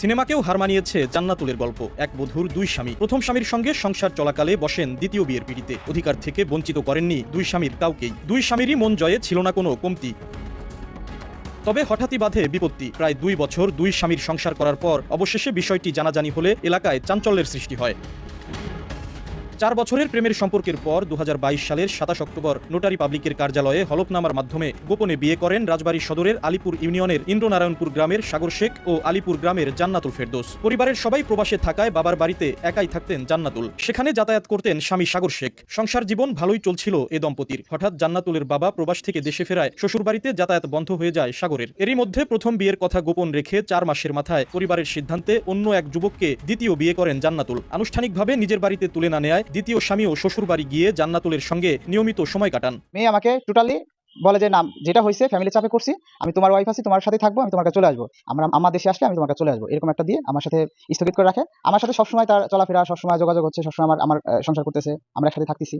সিনেমাকেও হার মানিয়েছে জান্নাতুলের গল্প। এক বধুর দুই স্বামী। প্রথম স্বামীর সঙ্গে সংসার চলাকালে বসেন দ্বিতীয় বিয়ের পিড়িতে। অধিকার থেকে বঞ্চিত করেননি দুই স্বামীর কাউকেই। দুই স্বামীরই মন জয়ে ছিল না কোনো কমতি। তবে হঠাৎই বাধে বিপত্তি। প্রায় দুই বছর দুই স্বামীর সংসার করার পর অবশেষে বিষয়টি জানাজানি হলে এলাকায় চাঞ্চল্যের সৃষ্টি হয়। চার বছরের প্রেমের সম্পর্কের পর দু হাজার বাইশ সালের সাতাশ অক্টোবর নোটারি পাবলিকের কার্যালয়ে হলফনামার মাধ্যমে গোপনে বিয়ে করেন রাজবাড়ী সদরের আলিপুর ইউনিয়নের ইন্দ্রনারায়ণপুর গ্রামের সাগর শেখ ও আলিপুর গ্রামের জান্নাতুল ফেরদোস। পরিবারের সবাই প্রবাসে থাকায় বাবার বাড়িতে একাই থাকতেন জান্নাতুল। সেখানে যাতায়াত করতেন স্বামী সাগর শেখ। সংসার জীবন ভালোই চলছিল এ দম্পতির। হঠাৎ জান্নাতুলের বাবা প্রবাস থেকে দেশে ফেরায় শ্বশুরবাড়িতে যাতায়াত বন্ধ হয়ে যায় সাগরের। এরই মধ্যে প্রথম বিয়ের কথা গোপন রেখে চার মাসের মাথায় পরিবারের সিদ্ধান্তে অন্য এক যুবককে দ্বিতীয় বিয়ে করেন জান্নাতুল। আনুষ্ঠানিকভাবে নিজের বাড়িতে তুলে না নেয় দ্বিতীয় স্বামী ও শ্বশুর বাড়ি গিয়ে জান্নাতুলের সঙ্গে নিয়মিত সময় কাটান। মেয়ে আমাকে টোটালি বলে যে, না, যেটা হয়েছে ফ্যামিলি চাপে করছি, আমি তোমার ওয়াইফ আছি, তোমার সাথে থাকব, আমি তোমার কাছে চলে আসব। আমরা, আমার দেশে আসলে আমি তোমার কাছে চলে আসব। এরকম একটা দিয়ে আমার সাথে স্থগিত করে রাখে। আমার সাথে সবসময় তার চলাফেরা, সবসময় যোগাযোগ হচ্ছে, সবসময় আমার আমার সংসার করতেছে, আমরা একসাথে থাকতেছি।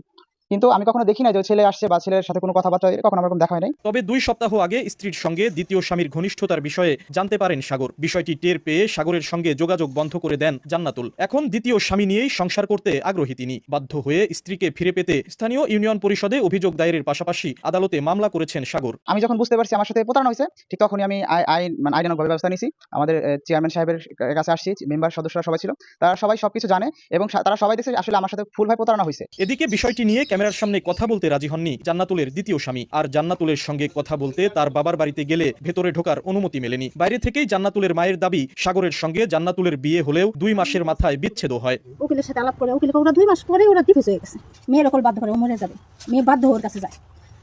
কিন্তু আমি কখনো দেখি না যে ছেলে আসছে বা ছেলের সাথে কোনো কথাবার্তা কখনো আমার দেখা হয় নাই। তবে দুই সপ্তাহ আগে স্ত্রীর সঙ্গে দ্বিতীয় স্বামীর ঘনিষ্ঠতার বিষয়ে জানতে পারেন সাগর। বিষয়টি টের পেয়ে সাগরের সঙ্গে যোগাযোগ বন্ধ করে দেন জান্নাতুল। এখন দ্বিতীয় স্বামী নিয়েই সংসার করতে আগ্রহী তিনি। বাধ্য হয়ে স্ত্রীকে ফিরে পেতে স্থানীয় ইউনিয়ন পরিষদে অভিযোগ দায়েরের পাশাপাশি আদালতে মামলা করেছেন সাগর। আমি যখন বুঝতে পারছি আমার সাথে প্রতারণা হয়েছে ঠিক তখনই আমি আই- আইন মানে আইনানুগভাবে ব্যবস্থা নিয়েছি। আমাদের চেয়ারম্যান সাহেবের কাছে আসছি মেম্বার সদস্যরা সবাই ছিল। তারা সবাই সবকিছু জানে এবং তারা সবাই দেখছে আসলে আমার সাথে ফুলভাবে প্রতারণা হয়েছে। এদিকে বিষয়টি নিয়ে ক্যামেরার সামনে কথা বলতে রাজি হননি জান্নাতুলের দ্বিতীয় স্বামী। আর জান্নাতুলের সঙ্গে কথা বলতে তার বাবার বাড়িতে গেলে ভেতরে ঢোকার অনুমতি মেলেনি। বাইরে থেকেই জান্নাতুলের মায়ের দাবি, সাগরের সঙ্গে জান্নাতুলের বিয়ে হলেও দুই মাসের মাথায় বিচ্ছেদ হয়। উকিলের সাথে আলাপ করে, উকিল ওরা দুই মাস পরে ওরা ডিভোর্স হয়ে গেছে। মেয়ের ওকল বাধ্য করে ও মরে যাবে। মেয়ে বাধ্য ওর কাছে যায়।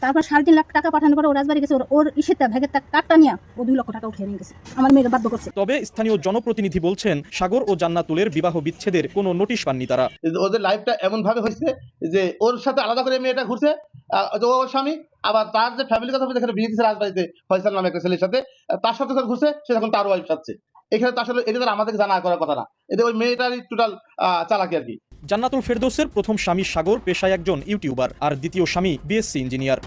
তারপর সাড়ে তিন লাখ টাকা পাঠানোর পরে ও রাজবাড়ি গেছে ওর- ওর ইসের ভেগের কার্ডটা নিয়ে ও দুই লক্ষ টাকা উঠিয়ে নিয়ে গেছে। আমার মেয়ের বাধ্য করছে। তবে স্থানীয় জনপ্রতিনিধি বলছেন সাগর ও জান্নাতুলের বিবাহ বিচ্ছেদের কোনো নোটিশ পাননি তারা। ওদের লাইফটা এমন ভাবে হয়েছে যে ওর সাথে আলাদা করে মেয়েটা ঘুরছে ওর স্বামী আবার তার যে ফ্যামিলি কথা বলতে এখানে বিয়ে দিচ্ছে রাজবাড়িতে ফয়সাল নামে একটা ছেলের সাথে তার সাথে যখন ঘুরছে সে এখন তার ওয়াইফ সাথে এখানে তো আসলে এটা তো আমাদেরকে জানা করার কথা না। এটা ওই মেয়েটারই টোটাল চালাকি আর কি। জান্নাতুল ফেরদৌসের প্রথম স্বামী সাগর পেশায় একজন ইউটিউবার আর দ্বিতীয় স্বামী বিএসসি ইঞ্জিনিয়ার।